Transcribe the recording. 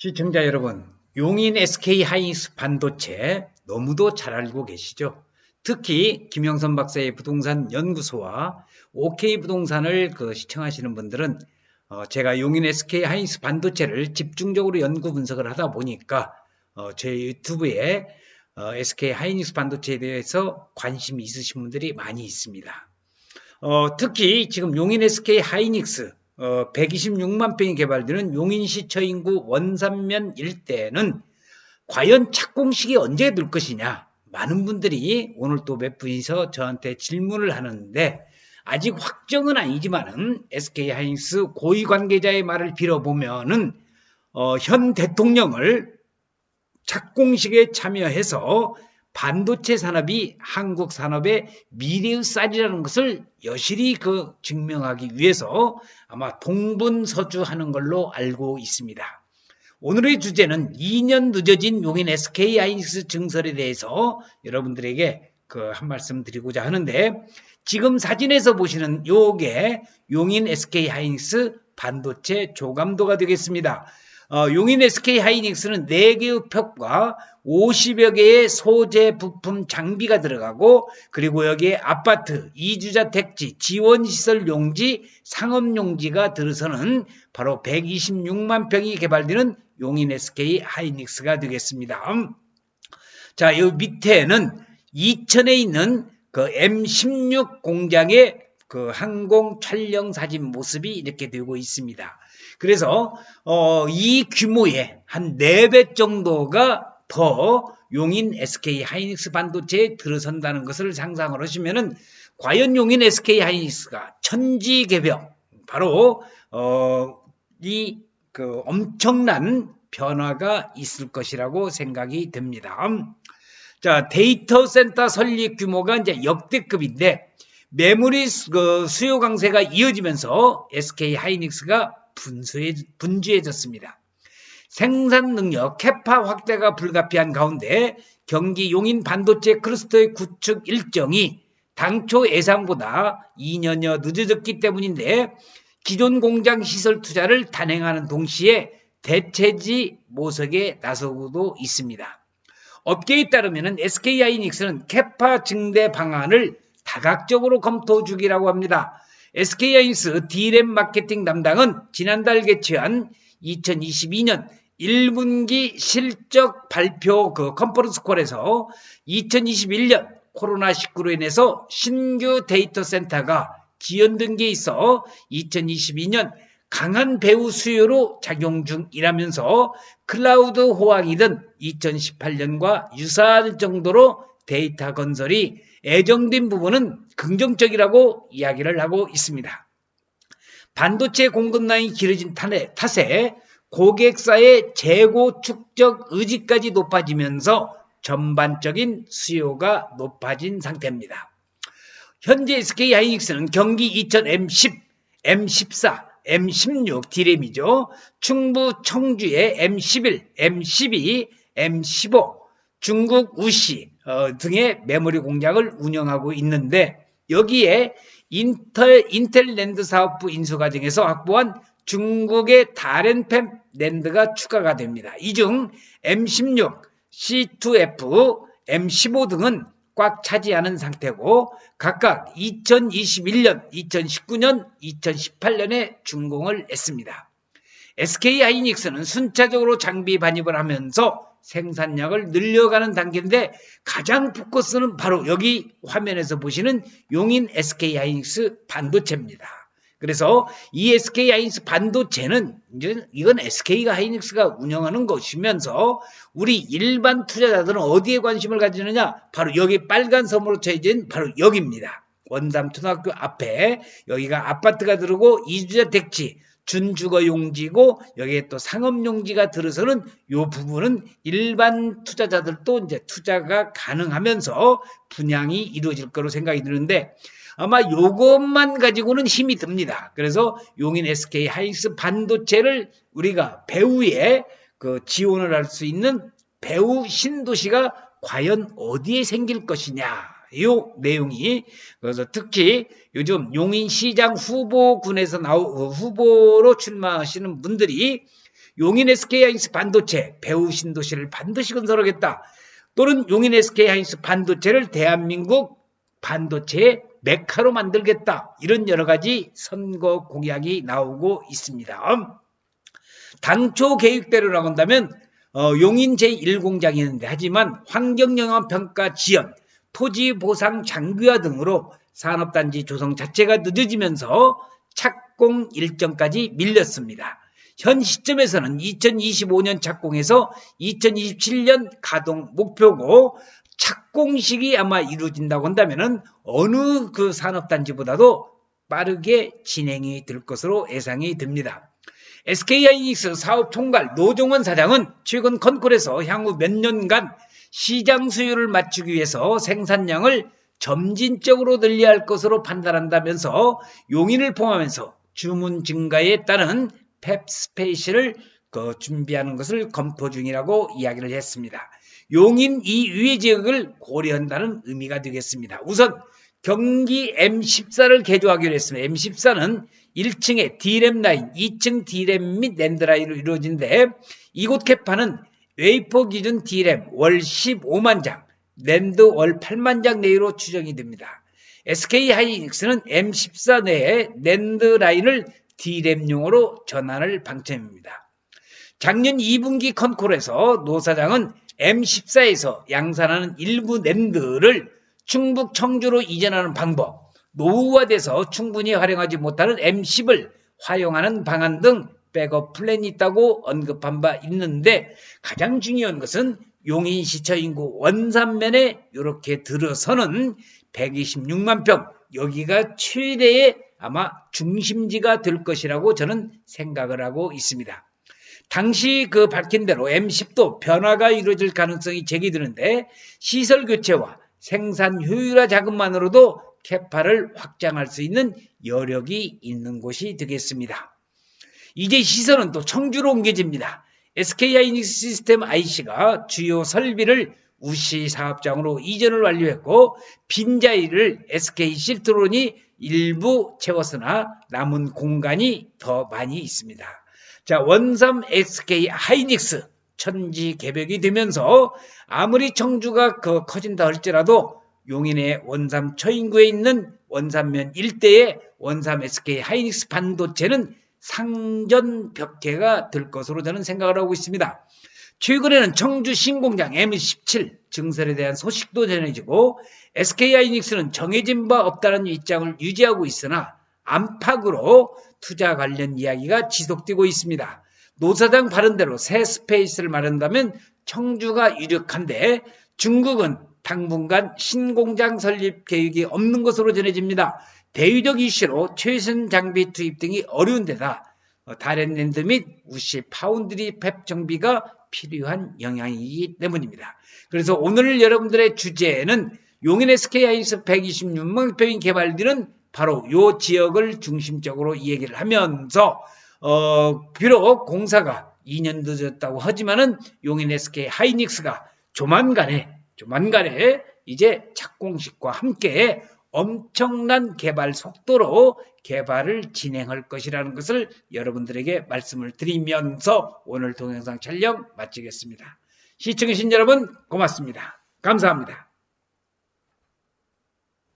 시청자 여러분, 용인 SK 하이닉스 반도체 너무도 잘 알고 계시죠? 특히 김영선 박사의 부동산 연구소와 OK 부동산을 그 시청하시는 분들은 어, 제가 용인 SK 하이닉스 반도체를 집중적으로 연구 분석을 하다 보니까 어, 제 유튜브에 어, SK 하이닉스 반도체에 대해서 관심이 있으신 분들이 많이 있습니다. 어, 특히 지금 용인 SK 하이닉스 어, 126만 평이 개발되는 용인시 처인구 원산면 일대는 과연 착공식이 언제 될 것이냐? 많은 분들이 오늘 또 몇 분이서 저한테 질문을 하는데 아직 확정은 아니지만은 SK 하이닉스 고위 관계자의 말을 빌어보면은 어, 현 대통령을 착공식에 참여해서 반도체 산업이 한국 산업의 미래의 쌀이라는 것을 여실히 그 증명하기 위해서 아마 동분서주하는 걸로 알고 있습니다. 오늘의 주제는 2년 늦어진 용인 SK 하이닉스 증설에 대해서 여러분들에게 그 한 말씀 드리고자 하는데 지금 사진에서 보시는 요게 용인 SK 하이닉스 반도체 조감도가 되겠습니다. 어, 용인 SK 하이닉스는 4개의 벽과 50여 개의 소재 부품 장비가 들어가고 그리고 여기에 아파트, 이주자 택지, 지원시설 용지, 상업 용지가 들어서는 바로 126만 평이 개발되는 용인 SK 하이닉스가 되겠습니다. 자, 요 밑에는 이천에 있는 그 M16 공장의 그 항공 촬영 사진 모습이 이렇게 되고 있습니다. 그래서 어, 이 규모의 한 4배 정도가 더 용인 SK 하이닉스 반도체에 들어선다는 것을 상상을 하시면은 과연 용인 SK 하이닉스가 천지개벽 바로 어, 이 그 엄청난 변화가 있을 것이라고 생각이 됩니다. 자, 데이터 센터 설립 규모가 이제 역대급인데 메모리 그 수요 강세가 이어지면서 SK 하이닉스가 분수해, 분주해졌습니다. 생산 능력 캐파 확대가 불가피한 가운데 경기 용인 반도체 클러스터의 구축 일정이 당초 예상보다 2년여 늦어졌기 때문인데 기존 공장 시설 투자를 단행하는 동시에 대체지 모색에 나서고도 있습니다. 업계에 따르면 SK 하이닉스는 캐파 증대 방안을 다각적으로 검토 중이라고 합니다. SK하이닉스 D램 마케팅 담당은 지난달 개최한 2022년 1분기 실적 발표 그 컨퍼런스 콜에서 2021년 코로나19로 인해서 신규 데이터 센터가 지연된 게 있어 2022년 강한 배우 수요로 작용 중이라면서 클라우드 호황이든 2018년과 유사할 정도로 데이터 건설이 애정된 부분은 긍정적이라고 이야기를 하고 있습니다. 반도체 공급 라인이 길어진 탓에 고객사의 재고 축적 의지까지 높아지면서 전반적인 수요가 높아진 상태입니다. 현재 SK 하이닉스는 경기 2000 M10, M14, M16 디램이죠. 충부 청주의 M11, M12, M15, 중국 우시 어, 등의 메모리 공장을 운영하고 있는데 여기에 인텔, 인텔 랜드 사업부 인수 과정에서 확보한 중국의 다른 팸 랜드가 추가가 됩니다. 이 중 M16, C2F, M15 등은 꽉 차지하는 상태고 각각 2021년, 2019년, 2018년에 준공을 했습니다. SK 하이닉스는 순차적으로 장비 반입을 하면서 생산량을 늘려가는 단계인데 가장 포커스는 바로 여기 화면에서 보시는 용인 SK 하이닉스 반도체입니다. 그래서 이 SK 하이닉스 반도체는 이건 SK가 하이닉스가 운영하는 것이면서 우리 일반 투자자들은 어디에 관심을 가지느냐? 바로 여기 빨간 섬으로 쳐진 바로 여기입니다. 원담 초등학교 앞에 여기가 아파트가 들어오고 이주자 택지 준주거 용지고 여기에 또 상업 용지가 들어서는 이 부분은 일반 투자자들도 이제 투자가 가능하면서 분양이 이루어질 거로 생각이 드는데 아마 이것만 가지고는 힘이 듭니다. 그래서 용인 SK 하이닉스 반도체를 우리가 배후에 그 지원을 할 수 있는 배후 신도시가 과연 어디에 생길 것이냐. 이 내용이 그래서 특히 요즘 용인시장 후보군에서 나오 어, 후보로 출마하시는 분들이 용인 SK하이닉스 반도체 배우 신도시를 반드시 건설하겠다. 또는 용인 SK하이닉스 반도체를 대한민국 반도체의 메카로 만들겠다. 이런 여러 가지 선거 공약이 나오고 있습니다. 당초 계획대로라고 한다면 어, 용인 제1공장이었는데 하지만 환경영향평가 지연, 토지 보상 장기화 등으로 산업단지 조성 자체가 늦어지면서 착공 일정까지 밀렸습니다. 현 시점에서는 2025년 착공에서 2027년 가동 목표고 착공식이 아마 이루어진다고 한다면은 어느 그 산업단지보다도 빠르게 진행이 될 것으로 예상이 됩니다. SK하이닉스 사업 총괄 노종원 사장은 최근 컨콜에서 향후 몇 년간 시장 수요를 맞추기 위해서 생산량을 점진적으로 늘려야 할 것으로 판단한다면서 용인을 포함해서 주문 증가에 따른 펩스페이시를 그 준비하는 것을 검토 중이라고 이야기를 했습니다. 용인 이 위의 지역을 고려한다는 의미가 되겠습니다. 우선 경기 M14를 개조하기로 했습니다. M14는 1층에 D램 라인, 2층 D램 및 랜드 라인으로 이루어진데 이곳 캐파는 웨이퍼 기준 D램 월 15만 장, 랜드 월 8만 장 내로 추정이 됩니다. SK 하이닉스는 M14 내에 랜드 라인을 D램용으로 전환할 방침입니다. 작년 2분기 컨콜에서 노 사장은 M14에서 양산하는 일부 랜드를 충북 청주로 이전하는 방법, 노후화돼서 충분히 활용하지 못하는 M10을 활용하는 방안 등 백업 플랜이 있다고 언급한 바 있는데 가장 중요한 것은 용인 시처 인구 원산면에 이렇게 들어서는 126만 평 여기가 최대의 아마 중심지가 될 것이라고 저는 생각을 하고 있습니다. 당시 그 밝힌 대로 M10도 변화가 이루어질 가능성이 제기되는데 시설 교체와 생산 효율화 자금만으로도 캐파를 확장할 수 있는 여력이 있는 곳이 되겠습니다. 이제 시설은 또 청주로 옮겨집니다. SK하이닉스 시스템 IC가 주요 설비를 우시 사업장으로 이전을 완료했고 빈자리를 SK 실트론이 일부 채웠으나 남은 공간이 더 많이 있습니다. 자, 원삼 SK 하이닉스 천지 개벽이 되면서 아무리 청주가 그 커진다 할지라도 용인의 원삼 처인구에 있는 원삼면 일대의 원삼 SK 하이닉스 반도체는 상전 벽해가 될 것으로 저는 생각을 하고 있습니다. 최근에는 청주 신공장 M17 증설에 대한 소식도 전해지고 SK하이닉스는 정해진 바 없다는 입장을 유지하고 있으나 안팎으로 투자 관련 이야기가 지속되고 있습니다. 노사장 발언대로 새 스페이스를 마련한다면 청주가 유력한데 중국은 당분간 신공장 설립 계획이 없는 것으로 전해집니다. 대유적 이슈로 최신 장비 투입 등이 어려운 데다 다렌랜드 및 우시 파운드리 펩 정비가 필요한 영향이기 때문입니다. 그래서 오늘 여러분들의 주제는 용인 SK하이닉스 126만 평인 개발비는 바로 이 지역을 중심적으로 얘기를 하면서 어, 비록 공사가 2년 늦었다고 하지만은 용인 SK 하이닉스가 조만간에 조만간에 이제 착공식과 함께 엄청난 개발 속도로 개발을 진행할 것이라는 것을 여러분들에게 말씀을 드리면서 오늘 동영상 촬영 마치겠습니다. 시청해주신 여러분 고맙습니다. 감사합니다.